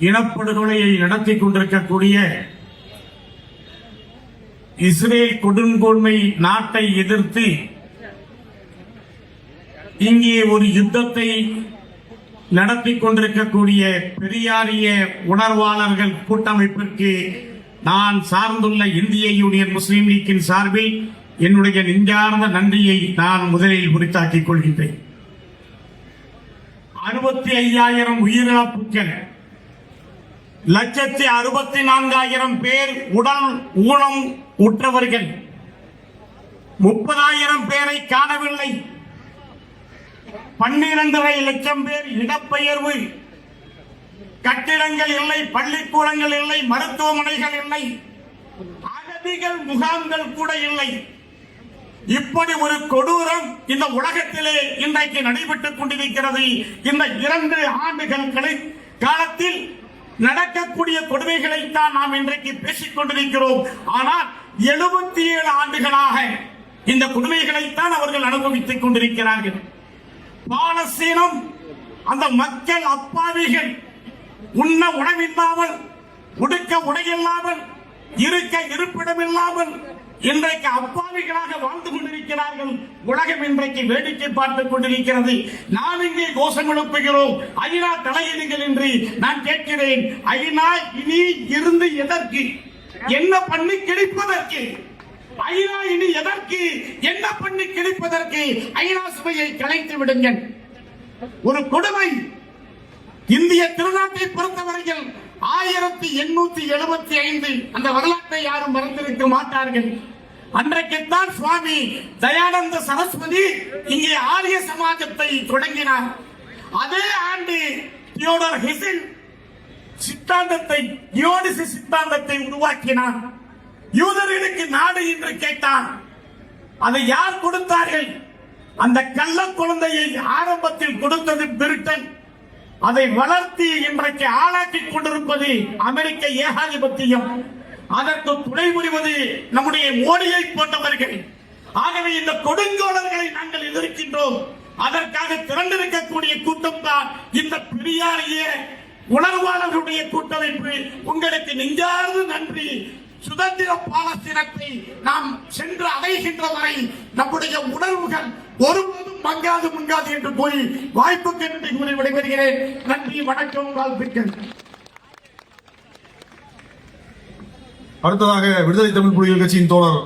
இனப்படுகொலையை நடத்தி கொண்டிருக்கக்கூடிய இஸ்ரேல் கொடுங்கோன்மை நாட்டை எதிர்த்து இங்கே ஒரு யுத்தத்தை நடத்தி கொண்டிருக்கக்கூடிய பெரியாரிய உணர்வாளர்கள் கூட்டமைப்பிற்கு நான் சார்ந்துள்ள இந்திய யூனியன் முஸ்லீம் லீக்கின் சார்பில் என்னுடைய நெஞ்சார்ந்த நன்றியை நான் முதலில் உரித்தாக்கிக் கொள்கின்றேன். அறுபத்தி ஐயாயிரம் உயிரிழப்புகள் லட்சத்தி அறுபத்தி நான்காயிரம் பேர் உடல் ஊனம் உற்றவர்கள். முப்பதாயிரம் பேரை காணவில்லை. பன்னிரண்டரை லட்சம் பேர் இடப்பெயர்வு. கட்டிடங்கள் இல்லை பள்ளிக்கூடங்கள் இல்லை மருத்துவமனைகள் இல்லை. அகதிகள் முகாம்கள் கூட இல்லை. இப்படி ஒரு கொடூரம் இந்த உலகத்திலே இன்றைக்கு நடைபெற்றுக் கொண்டிருக்கிறது. இந்த இரண்டு ஆண்டுகள் காலத்தில் நடக்கக்கூடிய கொடுமைகளைத்தான் நாம் இன்றைக்கு பேசிக் கொண்டிருக்கிறோம். ஆனால் எழுபத்தி ஏழு ஆண்டுகளாக இந்த கொடுமைகளைத்தான் அவர்கள் அனுபவித்துக் கொண்டிருக்கிறார்கள். பாலஸ்தீனம் அந்த மக்கள் அப்பாவிகள் உண்ண உணவில்லாமல் உடுக்க உடையில்லாமல் இருக்க இருப்பிடமில்லாமல் இன்றைக்கு அப்பாவிகளாக வாழ்ந்து கொண்டிருக்கிறார்கள். உலகம் இன்றைக்கு வேடிக்கை பார்த்துக் கொண்டிருக்கிறது. நாம் இங்கே கோஷம் எழுப்புகிறோம். ஐநா தலையிடுங்கள் என்று நான் கேட்கிறேன். ஐநா இனி இருந்து எதற்கு? என்ன பண்ணி கிடைப்பதற்கு ஐநா இனி எதற்கு? என்ன பண்ணி கிடைப்பதற்கு ஐநா சபையை கலைத்து விடுங்கள். ஒரு கொடுமை இந்திய திருநாட்டை பொறுத்தவரையில் ஆயிரத்தி எண்ணூத்தி எழுபத்தி ஐந்து அந்த வரலாற்றை யாரும் மறந்திருக்க மாட்டார்கள். அன்றைக்குத்தான் சுவாமி தயானந்த சரஸ்வதி இங்கே ஆரிய சமாஜத்தை தொடங்கினார். அதே ஆண்டு தியோடர் ஹெசில் சித்தாந்தத்தை யோனிச சித்தாந்தத்தை உருவாக்கினார். யூதர்களுக்கு நாடு என்று கேட்டான் அதை யார் கொடுத்தார்கள்? அந்த கள்ள குழந்தையை ஆரம்பத்தில் கொடுத்தது பிரிட்டன். அதை வளர்த்தி இன்றைக்கு ஆளாக்கி கொண்டிருப்பது அமெரிக்க ஏகாதிபத்தியம். அதற்கு துணை புரிவது நம்முடைய மோடியை போன்றவர்கள். ஆகவே இந்த கொடுங்கோளர்களை நாங்கள் எதிர்க்கின்றோம். அதற்காக திரண்டிருக்கக்கூடிய கூட்டம் தான் இந்த பெரியாரிய உணர்வாளர்களுடைய கூட்டமைப்பு. உங்களுக்கு நெஞ்சார்ந்து நன்றி. சுதந்திர பாலஸ்தீனத்தை நாம் சென்று அடைகின்ற வரை நம்முடைய உணர்வுகள் ஒருபோதும் பங்காது மங்காது என்று கூறி வாய்ப்பு கேட்டு கூறி விடைபெறுகிறேன். நன்றி வணக்கம் வாழ்த்துக்கள் அடுத்ததாக விடுதலை தமிழ் புலிகள் கட்சியின் தோழர்